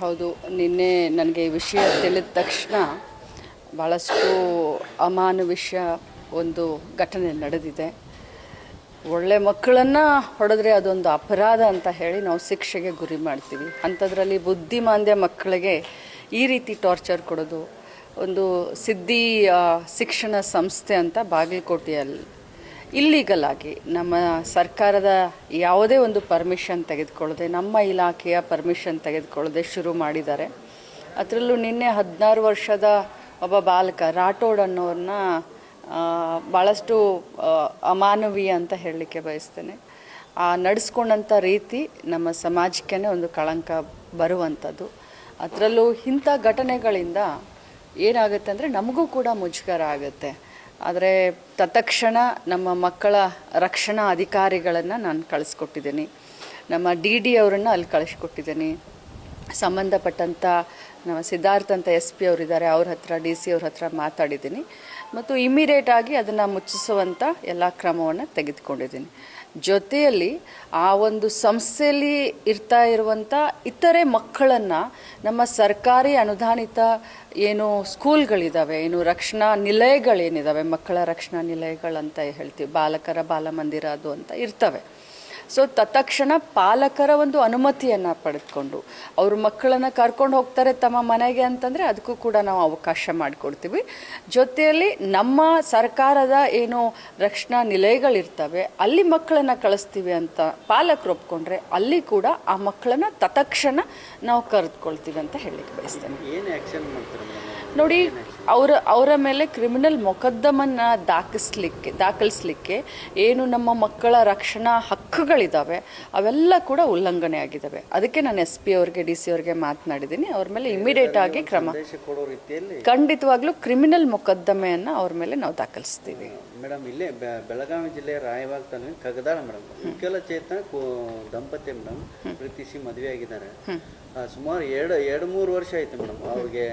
ಹೌದು, ನಿನ್ನೆ ನನಗೆ ವಿಷಯ ತಿಳಿದ ತಕ್ಷಣ ಭಾಳಷ್ಟು ಅಮಾನುವಿಷ್ಯ ಒಂದು ಘಟನೆ ನಡೆದಿದೆ. ಒಳ್ಳೆ ಮಕ್ಕಳನ್ನು ಹೊಡೆದ್ರೆ ಅದೊಂದು ಅಪರಾಧ ಅಂತ ಹೇಳಿ ನಾವು ಶಿಕ್ಷೆಗೆ ಗುರಿ ಮಾಡ್ತೀವಿ. ಅಂಥದ್ರಲ್ಲಿ ಬುದ್ಧಿಮಾಂದ್ಯ ಮಕ್ಕಳಿಗೆ ಈ ರೀತಿ ಟಾರ್ಚರ್ ಕೊಡೋದು ಒಂದು ಸಿದ್ಧಿ ಶಿಕ್ಷಣ ಸಂಸ್ಥೆ ಅಂತ ಬಾಗಲಕೋಟೆಯಲ್ಲಿ ಇಲ್ಲೀಗಲ್ ಆಗಿ ನಮ್ಮ ಸರ್ಕಾರದ ಯಾವುದೇ ಒಂದು ಪರ್ಮಿಷನ್ ತೆಗೆದುಕೊಳ್ಳದೆ, ನಮ್ಮ ಇಲಾಖೆಯ ಪರ್ಮಿಷನ್ ತೆಗೆದುಕೊಳ್ಳದೆ ಶುರು ಮಾಡಿದ್ದಾರೆ. ಅದರಲ್ಲೂ ನಿನ್ನೆ ಹದಿನಾರು ವರ್ಷದ ಒಬ್ಬ ಬಾಲಕ, ರಾಠೋಡ್ ಅನ್ನೋರನ್ನ ಭಾಳಷ್ಟು ಅಮಾನವೀಯ ಅಂತ ಹೇಳಲಿಕ್ಕೆ ಬಯಸ್ತೇನೆ. ಆ ನಡೆಸ್ಕೊಂಡಂಥ ರೀತಿ ನಮ್ಮ ಸಮಾಜಕ್ಕೇ ಒಂದು ಕಳಂಕ ಬರುವಂಥದ್ದು ಅದರಲ್ಲೂ ಇಂಥ ಘಟನೆಗಳಿಂದ ಏನಾಗುತ್ತೆ ಅಂದರೆ ನಮಗೂ ಕೂಡ ಮುಜುಗರ ಆಗುತ್ತೆ. ಆದರೆ ತತ್ಕ್ಷಣ ನಮ್ಮ ಮಕ್ಕಳ ರಕ್ಷಣಾ ಅಧಿಕಾರಿಗಳನ್ನು ನಾನು ಕಳಿಸ್ಕೊಟ್ಟಿದ್ದೀನಿ. ನಮ್ಮ ಡಿ ಡಿ ಅವರನ್ನು ಅಲ್ಲಿ ಕಳಿಸ್ಕೊಟ್ಟಿದ್ದೀನಿ. ಸಂಬಂಧಪಟ್ಟಂಥ ನಮ್ಮ ಸಿದ್ಧಾರ್ಥ ಅಂತ ಎಸ್ ಪಿ ಅವರಿದ್ದಾರೆ, ಅವ್ರ ಹತ್ರ, ಡಿ ಸಿ ಅವ್ರ ಹತ್ರ ಮಾತಾಡಿದ್ದೀನಿ. ಮತ್ತು ಇಮ್ಮಿಡಿಯೇಟಾಗಿ ಅದನ್ನು ಮುಚ್ಚಿಸುವಂಥ ಎಲ್ಲ ಕ್ರಮವನ್ನು ತೆಗೆದುಕೊಂಡಿದ್ದೀನಿ. ಜೊತೆಯಲ್ಲಿ ಆ ಒಂದು ಸಂಸ್ಥೆಯಲ್ಲಿ ಇರ್ತಾ ಇರುವಂಥ ಇತರೆ ಮಕ್ಕಳನ್ನು ನಮ್ಮ ಸರ್ಕಾರಿ ಅನುದಾನಿತ ಏನು ಸ್ಕೂಲ್ಗಳಿದ್ದಾವೆ ಏನು ರಕ್ಷಣಾ ನಿಲಯಗಳೇನಿದ್ದಾವೆ ಮಕ್ಕಳ ರಕ್ಷಣಾ ನಿಲಯಗಳಂತ ಹೇಳ್ತೀವಿ, ಬಾಲಕರ ಬಾಲಮಂದಿರ ಅದು ಅಂತ ಇರ್ತವೆ. ಸೊ ತತ್ಕ್ಷಣ ಪಾಲಕರ ಒಂದು ಅನುಮತಿಯನ್ನು ಪಡೆದುಕೊಂಡು ಅವರು ಮಕ್ಕಳನ್ನು ಕರ್ಕೊಂಡು ಹೋಗ್ತಾರೆ ತಮ್ಮ ಮನೆಗೆ ಅಂತಂದರೆ ಅದಕ್ಕೂ ಕೂಡ ನಾವು ಅವಕಾಶ ಮಾಡಿಕೊಡ್ತೀವಿ. ಜೊತೆಯಲ್ಲಿ ನಮ್ಮ ಸರ್ಕಾರದ ಏನು ರಕ್ಷಣಾ ನಿಲಯಗಳಿರ್ತವೆ ಅಲ್ಲಿ ಮಕ್ಕಳನ್ನು ಕಳಿಸ್ತೀವಿ ಅಂತ ಪಾಲಕರು ಒಪ್ಕೊಂಡ್ರೆ ಅಲ್ಲಿ ಕೂಡ ಆ ಮಕ್ಕಳನ್ನು ತತ್ಕ್ಷಣ ನಾವು ಕರೆದುಕೊಳ್ತೀವಿ ಅಂತ ಹೇಳಲಿಕ್ಕೆ ಬಯಸ್ತೇನೆ. ನೋಡಿ ಅವರ ಅವರ ಮೇಲೆ ಕ್ರಿಮಿನಲ್ ಮೊಕದ್ದಮನ್ನ ದಾಖಲಿಸ್ಲಿಕ್ಕೆ ದಾಖಲಿಸ್ಲಿಕ್ಕೆ ಏನು ನಮ್ಮ ಮಕ್ಕಳ ರಕ್ಷಣಾ ಹಕ್ಕುಗಳಿದ್ದಾವೆ ಅವೆಲ್ಲ ಕೂಡ ಉಲ್ಲಂಘನೆ ಆಗಿದ್ದಾವೆ ಅದಕ್ಕೆ ನಾನು ಎಸ್ ಪಿ ಅವ್ರಿಗೆ ಡಿ ಸಿ ಅವ್ರಿಗೆ ಮಾತನಾಡಿದ್ದೀನಿ. ಅವ್ರ ಮೇಲೆ ಇಮಿಡಿಯೇಟ್ ಆಗಿ ಕ್ರಮ ಸಂದೇಶ ಕೊಡೋ ರೀತಿಯಲ್ಲಿ ಖಂಡಿತವಾಗ್ಲೂ ಕ್ರಿಮಿನಲ್ ಮೊಕದ್ದಮೆಯನ್ನು ಅವ್ರ ಮೇಲೆ ನಾವು ದಾಖಲಿಸ್ತೀವಿ. ಮೇಡಮ್ ಇಲ್ಲೇ ಬೆಳಗಾವಿ ಜಿಲ್ಲೆ ರಾಯವಾಗ ತಾಲೂಕಿನ ಕಗದಾಳ ಮೇಡಮ್. ವಿಕಲಚೇತನ ದಂಪತಿ ಮೇಡಮ್ ಪ್ರೀತಿಸಿ ಮದುವೆ ಆಗಿದ್ದಾರೆ ಸುಮಾರು ಎರಡು ಎರಡು ಮೂರು ವರ್ಷ ಆಯ್ತು ಮೇಡಮ್ ಅವ್ರಿಗೆ